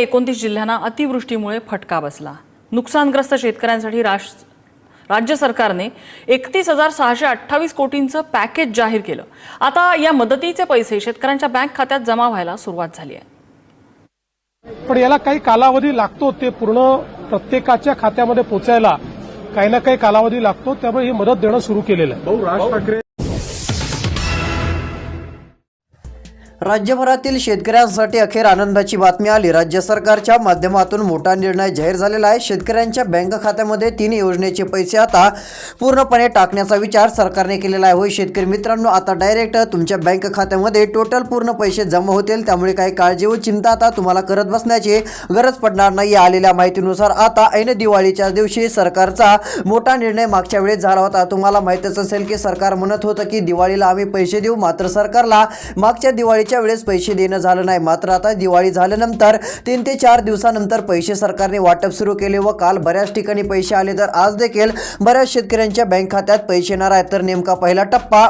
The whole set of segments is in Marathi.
एकोणतीस जिल्ह्यांना अतिवृष्टीमुळे फटका बसला. नुकसानग्रस्त शेतकऱ्यांसाठी राश राज्य सरकारने एकतीस हजार सहाशे अठ्ठावीस कोटींचं पॅकेज जाहीर केलं. आता या मदतीचे पैसे शेतकऱ्यांच्या बँक खात्यात जमा व्हायला सुरुवात झाली आहे. पण याला काही कालावधी लागतो ते पूर्ण प्रत्येकाच्या खात्यामध्ये पोचायला काही ना काही कालावधी लागतो त्यामुळे ही मदत देणं सुरू केलेलं आहे. राज्यभरातील शेतकऱ्यांसाठी अखेर आनंदाची बातमी आली. राज्य सरकारच्या माध्यमातून मोठा निर्णय जाहीर झालेला आहे. शेतकऱ्यांच्या बँक खात्यामध्ये तीन योजनेचे पैसे आता पूर्णपणे टाकण्याचा विचार सरकारने केलेला आहे. होय शेतकरी मित्रांनो आता डायरेक्ट तुमच्या बँक खात्यामध्ये टोटल पूर्ण पैसे जमा होतील. त्यामुळे काही काळजी व चिंता आता तुम्हाला करत बसण्याची गरज पडणार नाही आलेल्या माहितीनुसार आता ऐन दिवाळीच्या दिवशी सरकारचा मोठा निर्णय मागच्या वेळेस झाला होता. तुम्हाला माहितच असेल की सरकार म्हणत होतं की दिवाळीला आम्ही पैसे देऊ. मात्र सरकारला मागच्या दिवाळीच्या वेळेस पैसे देणं झालं नाही. मात्र आता दिवाळी झाल्यानंतर तीन ते चार दिवसानंतर पैसे सरकारने वाटप सुरू केले व काल बऱ्याच ठिकाणी पैसे आले. तर आज देखील बऱ्याच शेतकऱ्यांच्या बँक खात्यात पैसे येणार आहेत. तर नेमका पहिला टप्पा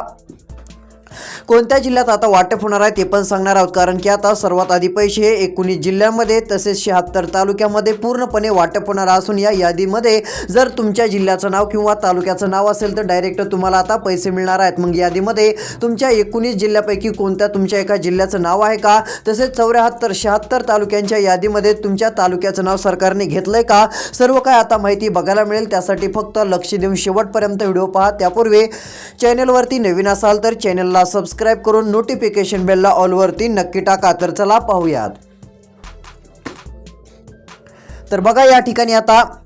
कोणत्या जिल्ह्यात आता वाटप होणार आहे ते पण सांगणार आहोत कारण की आता सर्वात आधी पैसे हे एकोणीस जिल्ह्यांमध्ये तसेच शहात्तर तालुक्यामध्ये पूर्णपणे वाटप होणार असून या यादीमध्ये जर तुमच्या जिल्ह्याचं नाव किंवा तालुक्याचं नाव असेल तर डायरेक्ट तुम्हाला आता पैसे मिळणार आहेत. मग यादीमध्ये तुमच्या एकोणीस जिल्ह्यापैकी कोणत्या तुमच्या एका जिल्ह्याचं नाव आहे का? तसेच चौऱ्याहत्तर शहात्तर तालुक्यांच्या यादीमध्ये तुमच्या तालुक्याचं नाव सरकारने घेतलंय का? सर्व काय आता माहिती बघायला मिळेल. त्यासाठी फक्त लक्ष देऊन शेवटपर्यंत व्हिडिओ पहा. त्यापूर्वी चॅनलवरती नवीन असाल तर चॅनलला सबस्क्राईब करून नोटिफिकेशन बेलला ऑलवरती नक्की टाका. तर चला पाहूयात. तर बघा या ठिकाणी आता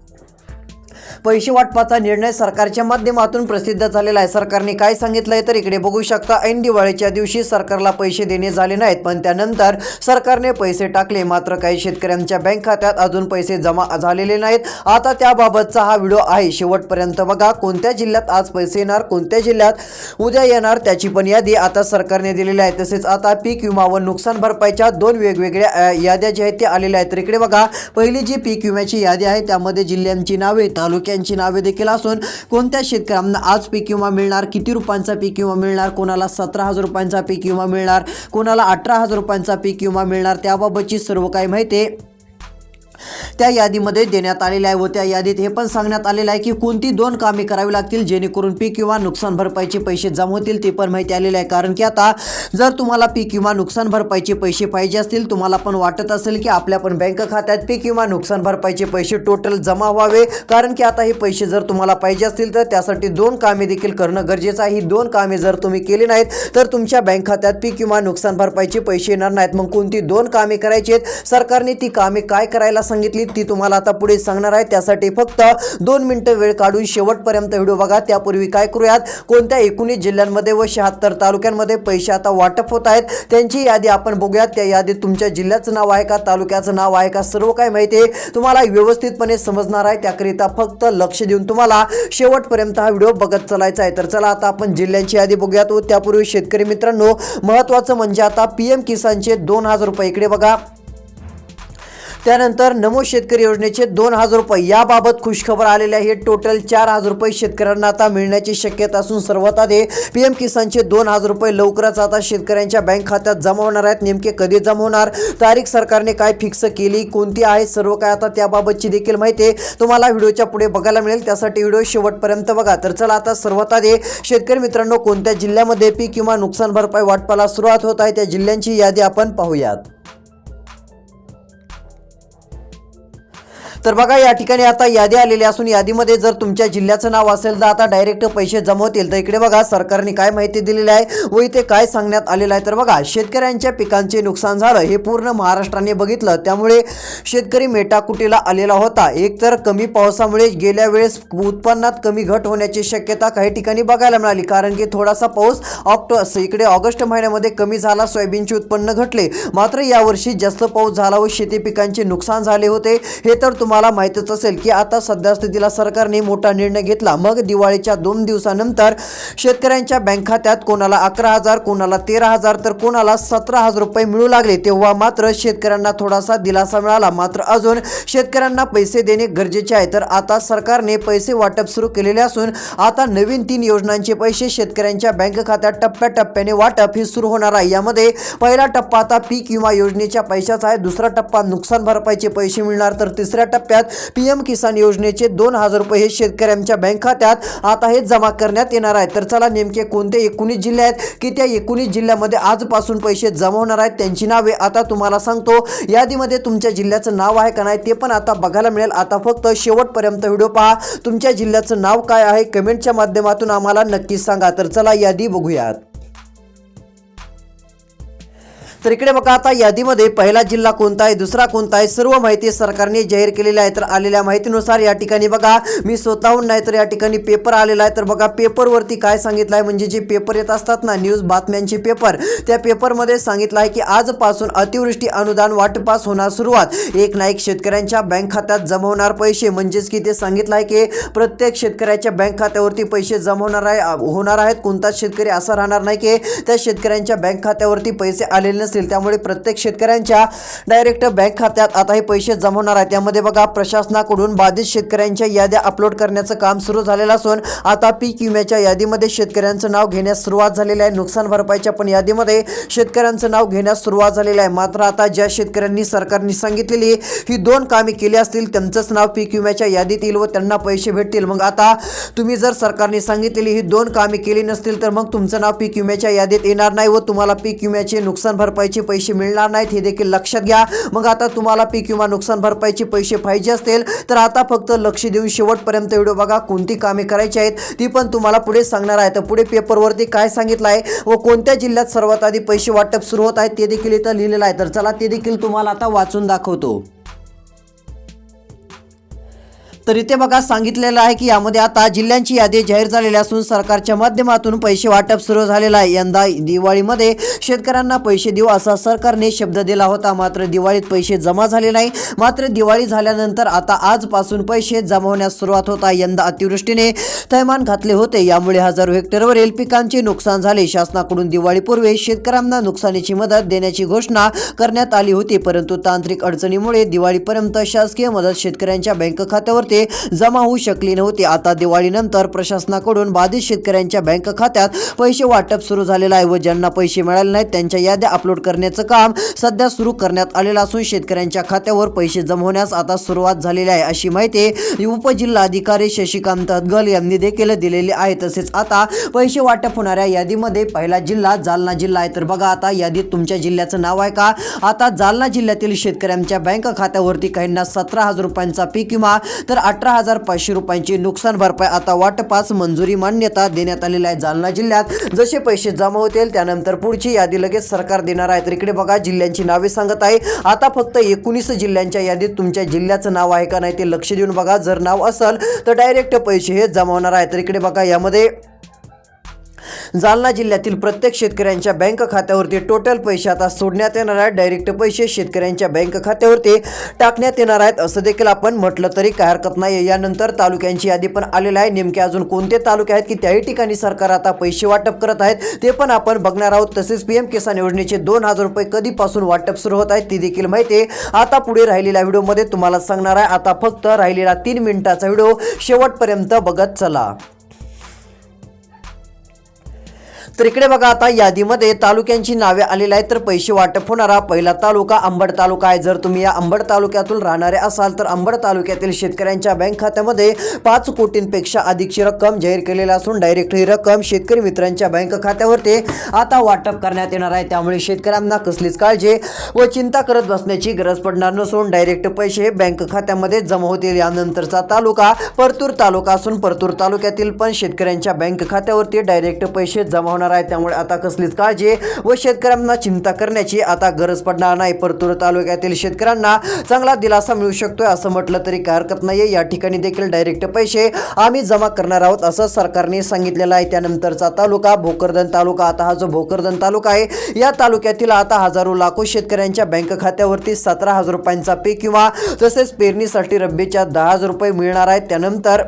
पैसे वाटपाचा निर्णय सरकारच्या माध्यमातून प्रसिद्ध झालेला आहे. सरकारने काय सांगितलंय तर इकडे बघू शकता ऐन दिवाळीच्या दिवशी सरकारला पैसे देणे झाले नाहीत पण त्यानंतर सरकारने पैसे टाकले. मात्र काही शेतकऱ्यांच्या बँक खात्यात अजून पैसे जमा झालेले नाहीत. आता त्याबाबतचा हा व्हिडिओ आहे. शेवटपर्यंत बघा कोणत्या जिल्ह्यात आज पैसे येणार कोणत्या जिल्ह्यात उद्या येणार त्याची पण यादी आता सरकारने दिलेली आहे. तसेच आता पीक विमा व नुकसान भरपाईच्या दोन वेगवेगळ्या याद्या ज्या आहेत त्या आलेल्या आहेत. तर इकडे बघा पहिली जी पीक विम्याची यादी आहे त्यामध्ये जिल्ह्यांची नावे त्यांची नावे देखील असून कोणत्या शेतकऱ्यांना आज पीक विमा मिळणार किती रुपयांचा पीक विमा मिळणार कोणाला सतरा हजार रुपयांचा पीक विमा मिळणार कोणाला अठरा हजार रुपयांचा पीक विमा मिळणार त्याबाबतची सर्व काही माहिती आहे त्या यादीमध्ये देण्यात आलेले आहे व त्या यादीत हे पण सांगण्यात आलेलं आहे की कोणती दोन कामे करावी लागतील जेणेकरून पीक किंवा नुकसान भरपाईचे पैसे जमा होतील ते पण माहिती आलेले आहे. कारण की आता जर तुम्हाला पीक किंवा नुकसान भरपाईचे पैसे पाहिजे असतील तुम्हाला पण वाटत असेल की आपल्या पण बँक खात्यात पीक किंवा नुकसान भरपाईचे पैसे टोटल जमा व्हावे. कारण की आता हे पैसे जर तुम्हाला पाहिजे असतील तर त्यासाठी दोन कामे देखील करणं गरजेचं आहे. ही दोन कामे जर तुम्ही केली नाहीत तर तुमच्या बँक खात्यात पीक किंवा नुकसान भरपाईचे पैसे येणार नाहीत. मग कोणती दोन कामे करायची आहेत? सरकारने ती कामे काय करायला सांगितली ती तुम्हाला आता पुढे सांगणार आहे. त्यासाठी फक्त दोन मिनिटं वेळ काढून शेवटपर्यंत व्हिडिओ बघा. त्यापूर्वी काय करूयात? कोणत्या एकोणीस जिल्ह्यांमध्ये व शहात्तर तालुक्यांमध्ये पैसे आता वाटप होत आहेत? त्यांची यादी आपण बघूयात. त्या यादीत तुमच्या जिल्ह्याचं नाव आहे का तालुक्याचं नाव आहे का सर्व काय माहिती आहे तुम्हाला व्यवस्थितपणे समजणार आहे. त्याकरिता फक्त लक्ष देऊन तुम्हाला शेवटपर्यंत हा व्हिडिओ बघत चालायचा आहे. तर चला आता आपण जिल्ह्यांची यादी बघूयात व त्यापूर्वी शेतकरी मित्रांनो महत्त्वाचं म्हणजे आता पी एम किसानचे दोन हजार रुपये इकडे बघा. त्यानंतर नमो शेतकरी योजनेचे दोन हजार रुपये याबाबत खुशखबर आलेली आहे. टोटल चार हजार रुपये शेतकऱ्यांना आता मिळण्याची शक्यता असून सर्वात आधी पी एम किसानचे दोन हजार रुपये लवकरच आता शेतकऱ्यांच्या बँक खात्यात जमा होणार आहेत. नेमके कधी जमा होणार? तारीख सरकारने काय फिक्स केली? कोणती आहे? सर्व काय आता त्याबाबतची देखील माहिती आहे. तुम्हाला व्हिडिओच्या पुढे बघायला मिळेल. त्यासाठी व्हिडिओ शेवटपर्यंत बघा. तर चला आता सर्वात आधी शेतकरी मित्रांनो कोणत्या जिल्ह्यामध्ये पीक किंवा नुकसान भरपाई वाटपाला सुरुवात होत आहे? त्या जिल्ह्यांची यादी आपण पाहूयात. तर बघा या ठिकाणी आता यादी आलेली असून यादीमध्ये जर तुमच्या जिल्ह्याचं नाव असेल तर आता डायरेक्ट पैसे जमा होतील तर इकडे बघा सरकारने काय माहिती दिलेली आहे व इथे काय सांगण्यात आलेलं आहे. तर बघा शेतकऱ्यांच्या पिकांचे नुकसान झालं हे पूर्ण महाराष्ट्राने बघितलं. त्यामुळे शेतकरी मेटाकुटीला आलेला होता. एक तर कमी पावसामुळे गेल्या वेळेस उत्पन्नात कमी घट होण्याची शक्यता काही ठिकाणी बघायला मिळाली. कारण की थोडासा पाऊस ऑक्टो इकडे ऑगस्ट महिन्यामध्ये कमी झाला सोयाबीनचे उत्पन्न घटले. मात्र यावर्षी जास्त पाऊस झाला व शेती पिकांचे नुकसान झाले होते. हे तर तुम्हाला तुम्हाला माहितच असेल की आता सध्या स्थितीला सरकारने मोठा निर्णय घेतला. मग दिवाळीच्या दोन दिवसानंतर शेतकऱ्यांच्या बँक खात्यात कोणाला अकरा हजार कोणाला तेरा हजार तर कोणाला सतरा हजार रुपये मिळू लागले तेव्हा मात्र शेतकऱ्यांना थोडासा दिलासा मिळाला. मात्र अजून शेतकऱ्यांना पैसे देणे गरजेचे आहे. तर आता सरकारने पैसे वाटप सुरू केलेले असून आता नवीन तीन योजनांचे पैसे शेतकऱ्यांच्या बँक खात्यात टप्प्याटप्प्याने वाटप ही सुरू होणार आहे. यामध्ये पहिला टप्पा आता पीक विमा योजनेच्या पैशाचा आहे. दुसरा टप्पा नुकसान भरपाईचे पैसे मिळणार तर तिसऱ्या टप्प्यात पीएम किसान योजनेचे दोन हजार रुपये हे शेतकऱ्यांच्या बँक खात्यात आता हे जमा करण्यात येणार आहे. तर चला नेमके कोणते एकोणीस जिल्हे आहेत की त्या एकोणीस जिल्ह्यामध्ये आजपासून पैसे जमा होणार आहेत त्यांची नावे आता तुम्हाला सांगतो. यादीमध्ये तुमच्या जिल्ह्याचं नाव आहे का नाही ते पण आता बघायला मिळेल. आता फक्त शेवटपर्यंत व्हिडिओ पहा. तुमच्या जिल्ह्याचं नाव काय आहे कमेंटच्या माध्यमातून आम्हाला नक्कीच सांगा. तर चला यादी बघूयात. तर इकडे बघा आता यादीमध्ये पहिला जिल्हा कोणता आहे दुसरा कोणता आहे सर्व माहिती सरकारने जाहीर केलेली आहे. तर आलेल्या माहितीनुसार या ठिकाणी बघा मी स्वतःहून नाही तर या ठिकाणी पेपर आलेला आहे. तर बघा पेपरवरती काय सांगितलं आहे म्हणजे जे पेपर येत असतात ना न्यूज बातम्यांचे पेपर त्या पेपरमध्ये सांगितलं आहे की आजपासून अतिवृष्टी अनुदान वाटपास होणार सुरुवात. एक ना एक शेतकऱ्यांच्या बँक खात्यात जमवणार पैसे. म्हणजेच की ते सांगितलं आहे की प्रत्येक शेतकऱ्याच्या बँक खात्यावरती पैसे जमवणार आहे होणार आहेत. कोणताच शेतकरी असा राहणार नाही की त्या शेतकऱ्यांच्या बँक खात्यावरती पैसे आलेले असतील. त्यामुळे प्रत्येक शेतकऱ्यांच्या डायरेक्ट बँक खात्यात आता हे पैसे जमा होणार त्यामध्ये बघा प्रशासनाकडून बाधित शेतकऱ्यांच्या याद्या अपलोड करण्याचं काम सुरू झालेलं असून आता पीक विम्याच्या यादीमध्ये शेतकऱ्यांचं नाव घेण्यास सुरुवात झालेली आहे. नुकसान भरपाईच्या पण यादीमध्ये शेतकऱ्यांचं नाव घेण्यास सुरुवात झालेली आहे. मात्र आता ज्या शेतकऱ्यांनी सरकारने सांगितलेली ही दोन कामे केली असतील त्यांचंच नाव पीक विम्याच्या यादीत येईल व त्यांना पैसे भेटतील. मग आता तुम्ही जर सरकारने सांगितलेली ही दोन कामे केली नसतील तर मग तुमचं नाव पीक विम्याच्या यादीत येणार नाही व तुम्हाला पीक विम्याचे नुकसान भरपाई भरपाईचे पैसे मिळणार नाहीत हे देखील लक्षात घ्या. मग आता तुम्हाला पीक विमा नुकसान भरपाईचे पैसे पाहिजे असतील तर आता फक्त लक्ष देऊन शेवटपर्यंत व्हिडिओ बघा कोणती कामे करायची आहेत ती पण तुम्हाला पुढे सांगणार आहे. तर पुढे पेपरवरती काय सांगितलं आहे व कोणत्या जिल्ह्यात सर्वात आधी पैसे वाटप सुरू होत आहेत ते देखील इथं लिहिलेलं आहे. तर चला ते देखील तुम्हाला आता वाचून दाखवतो. तर इथे बघा सांगितलेलं आहे की यामध्ये आता जिल्ह्यांची यादी जाहीर झालेली असून सरकारच्या माध्यमातून पैसे वाटप सुरू झालेलं आहे. यंदा दिवाळीमध्ये शेतकऱ्यांना पैसे देऊ असा सरकारने शब्द दिला होता. मात्र दिवाळीत पैसे जमा झाले नाही. मात्र दिवाळी झाल्यानंतर आता आजपासून पैसे जमा होण्यास सुरुवात होता यंदा अतिवृष्टीने थैमान घातले होते. यामुळे हजारो हेक्टरवरील पिकांचे नुकसान झाले. शासनाकडून दिवाळीपूर्वी शेतकऱ्यांना नुकसानीची मदत देण्याची घोषणा करण्यात आली होती. परंतु तांत्रिक अडचणीमुळे दिवाळीपर्यंत शासकीय मदत शेतकऱ्यांच्या बँक खात्यावरती जमा होऊ शकली नव्हती. आता दिवाळीनंतर प्रशासनाकडून बाधित शेतकऱ्यांच्या बँक खात्यात पैसे वाटप सुरू झालेलं आहे व ज्यांना पैसे मिळाले नाहीत त्यांच्या याद्या अपलोड करण्याचं काम सध्या सुरू करण्यात आलेलं असून शेतकऱ्यांच्या खात्यावर पैसे जमा होण्यास आता सुरुवात झालेली आहे अशी माहिती उपजिल्हाधिकारी शशिकांत अदगल यांनी देखील दिलेली आहे. तसेच आता पैसे वाटप होणाऱ्या यादीमध्ये पहिला जिल्हा जालना जिल्हा आहे. तर बघा आता यादीत तुमच्या जिल्ह्याचं नाव आहे का? आता जालना जिल्ह्यातील शेतकऱ्यांच्या बँक खात्यावरती काहींना सतरा हजार रुपयांचा पीक विमा तर अठरा हजार पाचशे रुपयांची नुकसान भरपाई आता वाटपास मंजुरी मान्यता देण्यात आलेली आहे. जालना जिल्ह्यात जसे पैसे जमा होतील त्यानंतर पुढची यादी लगेच सरकार देणार आहे. तर इकडे बघा जिल्ह्यांची नावे सांगत आहे. आता फक्त एकोणीस जिल्ह्यांच्या यादीत तुमच्या जिल्ह्याचं नाव आहे का नाही ते लक्ष देऊन बघा. जर नाव असेल तर डायरेक्ट पैसे हे जमा होणार आहे. तर इकडे बघा यामध्ये जालना जिल्ह्यातील प्रत्येक शेतकऱ्यांच्या बँक खात्यावरती टोटल पैसे आता सोडण्यात येणार आहेत. डायरेक्ट पैसे शेतकऱ्यांच्या बँक खात्यावरती टाकण्यात येणार आहेत असं देखील आपण म्हटलं तरी काय हरकत नाही यानंतर तालुक्यांची यादी पण आलेली आहे. नेमके अजून कोणते तालुके आहेत की त्याही ठिकाणी सरकार आता पैसे वाटप करत आहेत ते पण आपण बघणार आहोत. तसेच पीएम किसान योजनेचे दोन हजार रुपये कधीपासून वाटप सुरू होत आहेत ती देखील माहिती आता पुढे राहिलेल्या व्हिडिओमध्ये तुम्हाला सांगणार आहे. आता फक्त राहिलेला तीन मिनिटाचा व्हिडिओ शेवटपर्यंत बघत चला. तर इकडे बघा आता यादीमध्ये तालुक्यांची नावे आलेली आहेत तर पैसे वाटप होणारा पहिला तालुका अंबड तालुका आहे. जर तुम्ही या अंबड तालुक्यातून राहणारे असाल तर अंबड तालुक्यातील शेतकऱ्यांच्या बँक खात्यामध्ये पाच कोटींपेक्षा अधिकची रक्कम जाहीर केलेली असून डायरेक्ट ही रक्कम शेतकरी मित्रांच्या बँक खात्यावरती आता वाटप करण्यात येणार आहे. त्यामुळे शेतकऱ्यांना कसलीच काळजी व चिंता करत बसण्याची गरज पडणार नसून डायरेक्ट पैसे बँक खात्यामध्ये जमा होतील. यानंतरचा तालुका परतूर तालुका असून परतूर तालुक्यातील पण शेतकऱ्यांच्या बँक खात्यावरती डायरेक्ट पैसे जमा होणार आहे त्यामुळे आता कसलीच काळजी व शेतकऱ्यांना चिंता करण्याची आता गरज पडणार नाही. परतूर तालुक्यातील शेतकऱ्यांना चांगला दिलासा मिळू शकतोय असं म्हटलं तरी काय हरकत नाही या ठिकाणी देखील डायरेक्ट पैसे आम्ही जमा करणार आहोत असं सरकारने सांगितलेलं आहे. त्यानंतरचा तालुका भोकरदन तालुका. आता हा जो भोकरदन तालुका आहे या तालुक्यातील आता हजारो लाखो शेतकऱ्यांच्या बँक खात्यावरती सतरा हजार रुपयांचा पे किंवा तसेच पेरणीसाठी रब्बीच्या दहा हजार रुपये मिळणार आहेत. त्यानंतर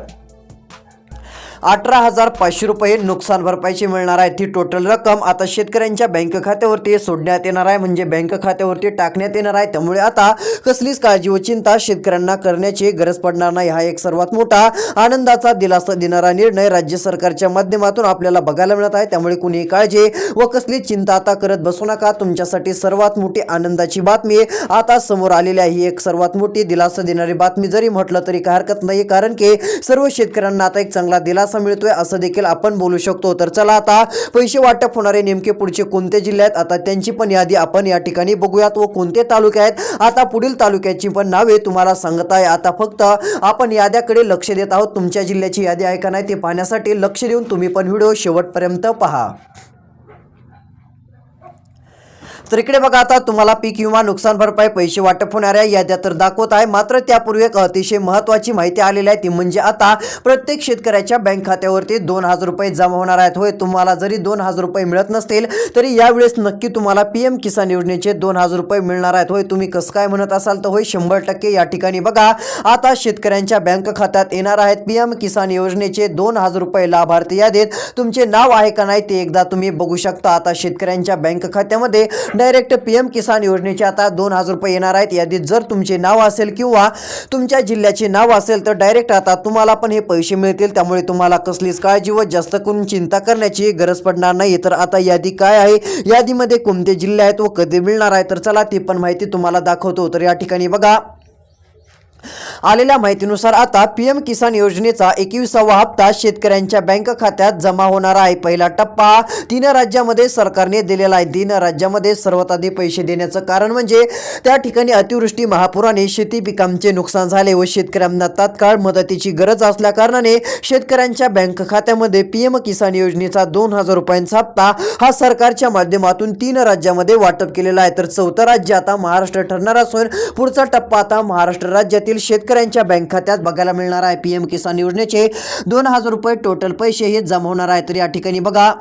अठरा हजार पाचशे रुपये नुकसान भरपाईची मिळणार आहे. ती टोटल रक्कम आता शेतकऱ्यांच्या बँक खात्यावरती सोडण्यात येणार आहे. म्हणजे बँक खात्यावरती टाकण्यात येणार आहे. त्यामुळे आता कसलीच काळजी व चिंता शेतकऱ्यांना करण्याची गरज पडणार नाही. हा एक सर्वात मोठा आनंदाचा दिलासा देणारा निर्णय राज्य सरकारच्या माध्यमातून आपल्याला बघायला मिळत आहे. त्यामुळे कुणी काळजी व कसली चिंता आता करत बसू नका. तुमच्यासाठी सर्वात मोठी आनंदाची बातमी आता समोर आलेली आहे. ही एक सर्वात मोठी दिलासा देणारी बातमी. जरी म्हटलं तरी काय हरकत नाही. कारण की सर्व शेतकऱ्यांना आता एक चांगला दिलासा मिळतोय असं देखील आपण बोलू शकतो. तर चला आता पैसे वाटप होणारे नेमके पुढचे कोणते जिल्हे आहेत? आता त्यांची पण यादी आपण या ठिकाणी बघूयात व कोणते तालुके आहेत? आता पुढील तालुक्याची पण नावे तुम्हाला सांगत आहे. आता फक्त आपण याद्याकडे लक्ष देत आहोत. तुमच्या जिल्ह्याची यादी आहे का नाही ते पाहण्यासाठी लक्ष देऊन तुम्ही पण व्हिडिओ शेवटपर्यंत पहा. तर इकडे बघा आता तुम्हाला पीक विमा नुकसान भरपाई पैसे वाटप होणाऱ्या याद्या तर दाखवत आहे. मात्र त्यापूर्वी एक अतिशय महत्वाची माहिती आलेली आहे ती म्हणजे आता प्रत्येक शेतकऱ्याच्या बँक खात्यावरती दोन हजार रुपये जमा होणार आहेत. होय तुम्हाला जरी दोन हजार रुपये मिळत नसतील तरी यावेळेस नक्की तुम्हाला पी एम किसान योजनेचे दोन हजार रुपये मिळणार आहेत. होय तुम्ही कसं काय म्हणत असाल? तर होय शंभर टक्के या ठिकाणी बघा आता शेतकऱ्यांच्या बँक खात्यात येणार आहेत पी एम किसान योजनेचे दोन हजार रुपये लाभार्थी यादीत. तुमचे नाव आहे का नाही ते एकदा तुम्ही बघू शकता. आता शेतकऱ्यांच्या बँक खात्यामध्ये डायरेक्ट पी एम किसान योजनेचे आता दोन हजार रुपये येणार आहेत. यादीत जर तुमचे नाव असेल किंवा तुमच्या जिल्ह्याचे नाव असेल तर डायरेक्ट आता तुम्हाला पण हे पैसे मिळतील. त्यामुळे तुम्हाला कसलीच काळजी व जास्त करून चिंता करण्याची गरज पडणार नाही. तर आता यादी काय आहे? यादीमध्ये कोणते जिल्हे आहेत व कधी मिळणार आहे? तर चला ती पण माहिती तुम्हाला दाखवतो. तर या ठिकाणी बघा. आलेल्या माहितीनुसार आता पीएम किसान योजनेचा एकविसावा हप्ता शेतकऱ्यांच्या बँक खात्यात जमा होणार आहे. पहिला टप्पा तीन राज्यामध्ये सरकारने दिलेला आहे. तीन राज्यामध्ये सर्वात आधी पैसे देण्याचं कारण म्हणजे त्या ठिकाणी अतिवृष्टी महापुराने शेती पिकांचे नुकसान झाले व शेतकऱ्यांना तात्काळ मदतीची गरज असल्या कारणाने शेतकऱ्यांच्या बँक खात्यामध्ये पीएम किसान योजनेचा दोन हजार रुपयांचा हप्ता हा सरकारच्या माध्यमातून तीन राज्यामध्ये वाटप केलेला आहे. तर चौथं राज्य आता महाराष्ट्र ठरणार असून पुढचा टप्पा आता महाराष्ट्र राज्यातील शेतकऱ्यांच्या बँक खात्यात बघायला मिळणार आहे. पीएम किसान योजनेचे दोन हजार रुपये टोटल पैसे हे जमा होणार आहे. तर या ठिकाणी बघा.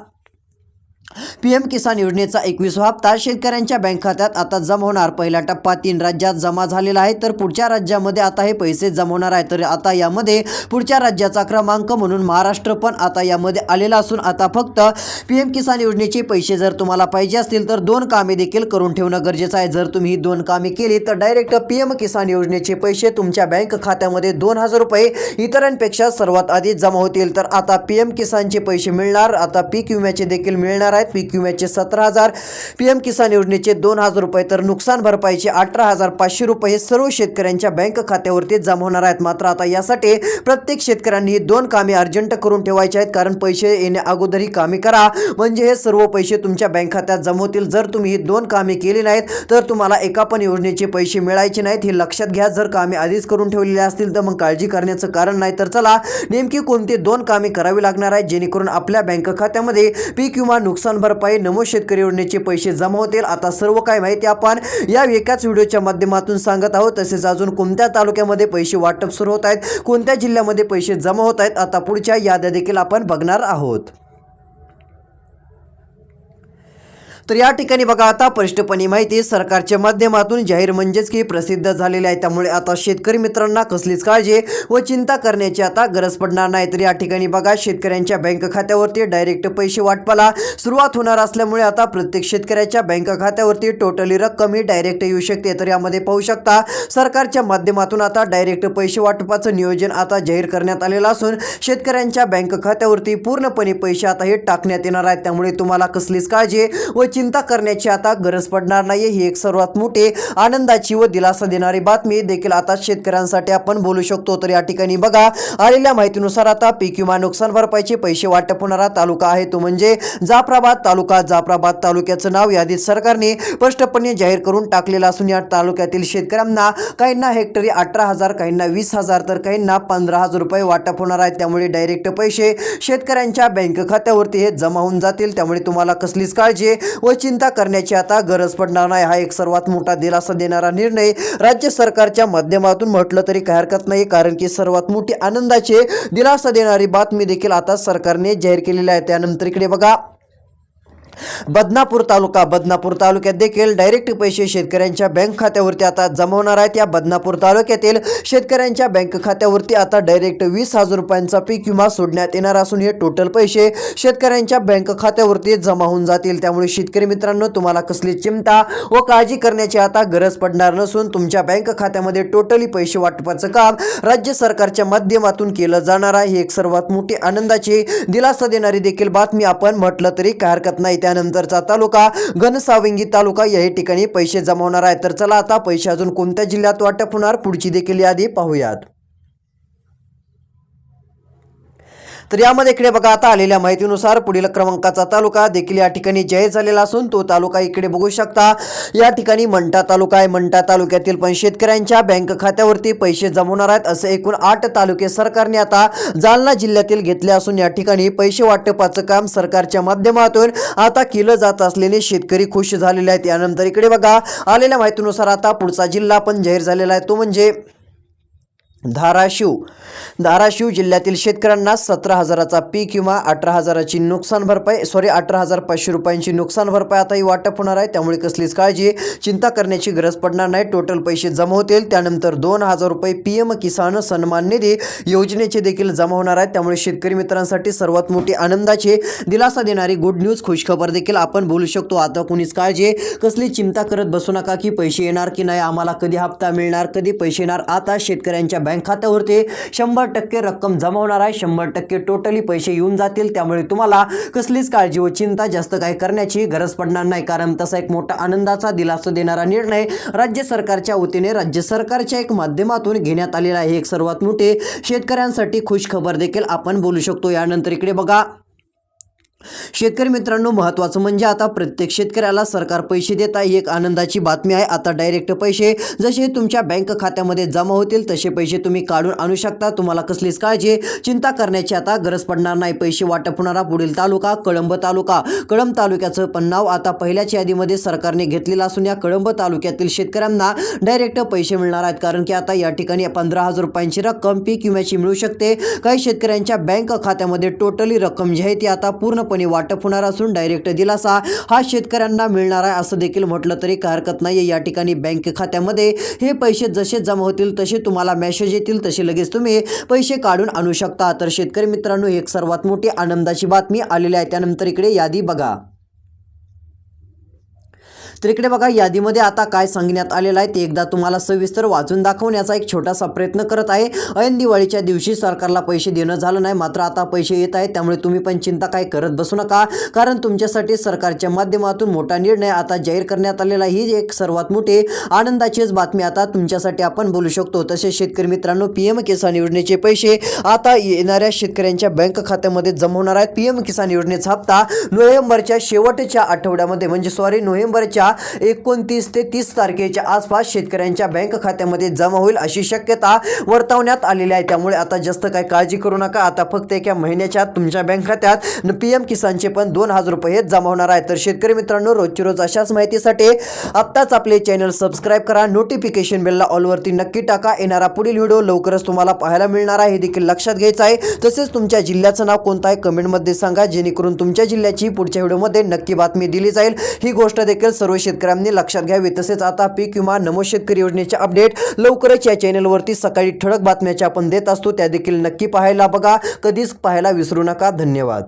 पी एम किसान योजनेचा एकवीस हप्ता शेतकऱ्यांच्या बँक खात्यात आता जमा होणार. पहिला टप्पा तीन राज्यात जमा झालेला आहे तर पुढच्या राज्यामध्ये आता हे पैसे जमवणार आहे तर आता यामध्ये पुढच्या राज्याचा क्रमांक म्हणून महाराष्ट्र पण आता यामध्ये आलेला असून आता फक्त पी एम किसान योजनेचे पैसे जर तुम्हाला पाहिजे असतील तर दोन कामे देखील करून ठेवणं गरजेचं आहे. जर तुम्ही ही दोन कामे केली तर डायरेक्ट पी एम किसान योजनेचे पैसे तुमच्या बँक खात्यामध्ये दोन हजार रुपये इतरांपेक्षा सर्वात आधी जमा होतील. तर आता पी एम किसानचे पैसे मिळणार आता पीक विम्याचे देखील मिळणार आहेत पीक विम्याचे सतरा हजार. पीएम किसान योजनेचे दोन हजार रुपये तर नुकसान भरपाईचे अठरा हजार पाचशे रुपये हे सर्व शेतकऱ्यांच्या बँक खात्यावरती जमा होणार आहेत. मात्र आता यासाठी प्रत्येक शेतकऱ्यांनी ही दोन कामे अर्जंट करून ठेवायचे आहेत कारण पैसे येण्या अगोदर ही कामे करा. म्हणजे हे सर्व पैसे तुमच्या बँक खात्यात जमा होतील. जर तुम्ही ही दोन कामे केली नाहीत तर तुम्हाला एका पण योजनेचे पैसे मिळायचे नाहीत. हे लक्षात घ्या. जर कामे आधीच करून ठेवलेली असतील तर मग काळजी करण्याचं कारण नाही. तर चला नेमकी कोणती दोन कामे करावी लागणार आहेत जेणेकरून आपल्या बँक खात्यामध्ये पीक विमा नुकसान भरपाई नमो शेतकरी योजनेचे पैसे जमा होतील. आता सर्व काय माहिती आपण या एकाच व्हिडिओच्या माध्यमातून सांगत आहोत. तसेच अजून कोणत्या तालुक्यामध्ये पैसे वाटप सुरू होत आहेत? कोणत्या जिल्ह्यामध्ये पैसे जमा होत आहेत? आता पुढच्या याद्या देखील आपण बघणार आहोत. तर या ठिकाणी बघा आता स्पष्टपणे माहिती सरकारच्या माध्यमातून जाहीर म्हणजेच की प्रसिद्ध झालेली आहे. त्यामुळे आता शेतकरी मित्रांना कसलीच काळजी व चिंता करण्याची आता गरज पडणार नाही. तर या ठिकाणी बघा शेतकऱ्यांच्या बँक खात्यावरती डायरेक्ट पैसे वाटपाला सुरुवात होणार असल्यामुळे आता प्रत्येक शेतकऱ्याच्या बँक खात्यावरती टोटली रक्कम ही डायरेक्ट येऊ शकते. तर यामध्ये पाहू शकता सरकारच्या माध्यमातून आता डायरेक्ट पैसे वाटपाचं नियोजन आता जाहीर करण्यात आलेलं असून शेतकऱ्यांच्या बँक खात्यावरती पूर्णपणे पैसे आता हे टाकण्यात येणार आहेत. त्यामुळे तुम्हाला कसलीच काळजी व चिंता करण्याची आता गरज पडणार नाही ही एक सर्वात मोठी आनंदाची व दिलासा देणारी बातमी देखील आता शेतकऱ्यांसाठी आपण बोलू शकतो. तर या ठिकाणी बघा आलेल्या माहितीनुसार आता पीक विमा नुकसान भरपाईचे पैसे वाटप होणारा तालुका आहे. तो म्हणजे जाफराबाद तालुका. जाफराबाद तालुक्याचं नाव यादीत सरकारने स्पष्टपणे जाहीर करून टाकलेलं असून या तालुक्यातील शेतकऱ्यांना काहींना हेक्टरी अठरा हजार काहींना वीस हजार तर काहींना पंधरा हजार रुपये वाटप होणार आहे. त्यामुळे डायरेक्ट पैसे शेतकऱ्यांच्या बँक खात्यावरती हे जमा होऊन जातील. त्यामुळे तुम्हाला कसलीच काळजी व चिंता करण्याची आता गरज पडणार नाही. हा एक सर्वात मोठा दिलासा देणारा निर्णय राज्य सरकारच्या माध्यमातून म्हटलं तरी काही हरकत नाही कारण की सर्वात मोठी आनंदाचे दिलासा देणारी बातमी देखील आता सरकारने जाहीर केलेली आहे. त्यानंतर इकडे बघा. बदनापूर तालुका बदनापूर तालुक्यात देखील डायरेक्ट पैसे शेतकऱ्यांच्या बँक खात्यावरती आता जमवणार आहेत. या बदनापूर तालुक्यातील शेतकऱ्यांच्या बँक खात्यावरती आता डायरेक्ट वीस हजार रुपयांचा पीक विमा सोडण्यात येणार असून हे टोटल पैसे शेतकऱ्यांच्या बँक खात्यावरती जमा होऊन जातील. त्यामुळे शेतकरी मित्रांनो तुम्हाला कसली चिंता व काळजी करण्याची आता गरज पडणार नसून तुमच्या बँक खात्यामध्ये टोटली पैसे वाटपाचं काम राज्य सरकारच्या माध्यमातून केलं जाणार आहे. ही एक सर्वात मोठी आनंदाची दिलासा देणारी देखील बातमी आपण म्हटलं तरी काय हरकत नाही. त्यानंतरचा तालुका घनसावंगी तालुका याही ठिकाणी पैसे जमवणार आहे. तर चला आता पैसे अजून कोणत्या जिल्ह्यात वाटप होणार पुढची देखील यादी पाहूयात. तर यामध्ये इकडे बघा आता आलेल्या माहितीनुसार पुढील क्रमांकाचा तालुका देखील या ठिकाणी जाहीर झालेला असून तो तालुका इकडे बघू शकता. या ठिकाणी मंठा तालुका आहे. मंठा तालुक्यातील पण शेतकऱ्यांच्या बँक खात्यावरती पैसे जमवणार आहेत असे एकूण आठ तालुके सरकारने आता जालना जिल्ह्यातील घेतले असून या ठिकाणी पैसे वाटपाचं काम सरकारच्या माध्यमातून आता केलं जात असल्याने शेतकरी खुश झालेले आहेत. यानंतर इकडे बघा आलेल्या माहितीनुसार आता पुढचा जिल्हा पण जाहीर झालेला आहे. तो म्हणजे धाराशिव. धाराशिव जिल्ह्यातील शेतकऱ्यांना सतरा हजाराचा पीक किंवा अठरा हजाराची नुकसान भरपाई सॉरी अठरा हजार पाचशे रुपयांची नुकसान भरपाई आता ही वाटप होणार आहे. त्यामुळे कसलीच काळजी चिंता करण्याची गरज पडणार नाही. टोटल पैसे जमा होतील. त्यानंतर दोन हजार रुपये पी एम किसान सन्मान निधी योजनेचे देखील जमा होणार आहेत. त्यामुळे शेतकरी मित्रांसाठी सर्वात मोठी आनंदाची दिलासा देणारी गुड न्यूज खुशखबर देखील आपण बोलू शकतो. आता कोणीच काळजी कसली चिंता करत बसू नका की पैसे येणार की नाही आम्हाला कधी हप्ता मिळणार कधी पैसे येणार. आता शेतकऱ्यांच्या बँक खात्यावरती शंभर टक्के रक्कम जमावणार आहे. शंभर टक्के टोटली पैसे येऊन जातील. त्यामुळे तुम्हाला कसलीच काळजी व चिंता जास्त काही करण्याची गरज पडणार नाही. कारण तसा एक मोठा आनंदाचा दिलासा देणारा निर्णय राज्य सरकारच्या वतीने राज्य सरकारच्या एक माध्यमातून घेण्यात आलेला आहे. एक सर्वात मोठे शेतकऱ्यांसाठी खुश खबर देखील आपण बोलू शकतो. यानंतर इकडे बघा. शेतकरी मित्रांनो महत्त्वाचं म्हणजे आता प्रत्येक शेतकऱ्याला सरकार पैसे देत आहे. एक आनंदाची बातमी आहे. आता डायरेक्ट पैसे जसे तुमच्या बँक खात्यामध्ये जमा होतील तसे पैसे तुम्ही काढून आणू शकता. तुम्हाला कसलीच काळजी चिंता करण्याची आता गरज पडणार नाही. पैसे वाटप होणारा पुढील तालुका कळंब तालुका. कळंब तालुक्याचं पण नाव आता पहिल्याच यादीमध्ये सरकारने घेतलेलं असून या कळंब तालुक्यातील शेतकऱ्यांना डायरेक्ट पैसे मिळणार आहेत. कारण की आता या ठिकाणी पंधरा हजार रुपयांची रक्कम पीक विम्याची मिळू शकते. काही शेतकऱ्यांच्या बँक खात्यामध्ये टोटली रक्कम जी आहे ती आता पूर्ण पूर्णपणे वाटप होणार असून डायरेक्ट दिलासा हा शेतकऱ्यांना मिळणार आहे असं देखील म्हटलं तरी काय हरकत नाही या ठिकाणी बँक खात्यामध्ये हे पैसे जसे जमा होतील तसे तुम्हाला मेसेज येतील तसे लगेच तुम्ही पैसे काढून आणू शकता. तर शेतकरी मित्रांनो एक सर्वात मोठी आनंदाची बातमी आलेली आहे. त्यानंतर इकडे यादी बघा. तर इकडे बघा यादीमध्ये आता काय सांगण्यात आलेलं आहे ते एकदा तुम्हाला सविस्तर वाचून दाखवण्याचा एक छोटासा प्रयत्न करत आहे. ऐन दिवाळीच्या दिवशी सरकारला पैसे देणं झालं नाही मात्र आता पैसे येत आहेत त्यामुळे तुम्ही पण चिंता काय करत बसू नका. कारण तुमच्यासाठी सरकारच्या माध्यमातून मोठा निर्णय आता जाहीर करण्यात आलेला ही एक सर्वात मोठी आनंदाचीच बातमी आता तुमच्यासाठी आपण बोलू शकतो. तसेच शेतकरी मित्रांनो पी एम किसान योजनेचे पैसे आता येणाऱ्या शेतकऱ्यांच्या बँक खात्यामध्ये जमा होणार आहेत. पी एम किसान योजनेचा हप्ता नोव्हेंबरच्या शेवटच्या आठवड्यामध्ये म्हणजे सॉरी नोव्हेंबरच्या एकोणतीस ते तीस तारखेच्या आसपास शेतकऱ्यांच्या बँक खात्यामध्ये जमा होईल अशी शक्यता वर्तवण्यात आलेली आहे. त्यामुळे आता जास्त काय काळजी करू नका. आता फक्त एका महिन्याच्या तुमच्या बँक खात्यात पी एम किसानचे पण दोन हजार रुपये जमा होणार आहे तर शेतकरी मित्रांनो रोजची रोज अशाच माहितीसाठी आत्ताच आपले चॅनल सबस्क्राईब करा. नोटिफिकेशन बेलला ऑलवरती नक्की टाका. येणारा पुढील व्हिडिओ लवकरच तुम्हाला पाहायला मिळणार आहे. हे देखील लक्षात घ्यायचं आहे. तसेच तुमच्या जिल्ह्याचं नाव कोणतं आहे कमेंटमध्ये सांगा. जेणेकरून तुमच्या जिल्ह्याची पुढच्या व्हिडिओमध्ये नक्की बातमी दिली जाईल. ही गोष्ट देखील सर्व सर्व शेतकऱ्यांनी लक्षात घ्यावी. तसेच आता पीक विमा नमो शेतकरी योजनेचे अपडेट लवकरच या चॅनलवरती सकाळी ठळक बातम्याच्या आपण देत असतो. त्या देखील नक्की पाहायला बघा. कधीच पाहायला विसरू नका. धन्यवाद.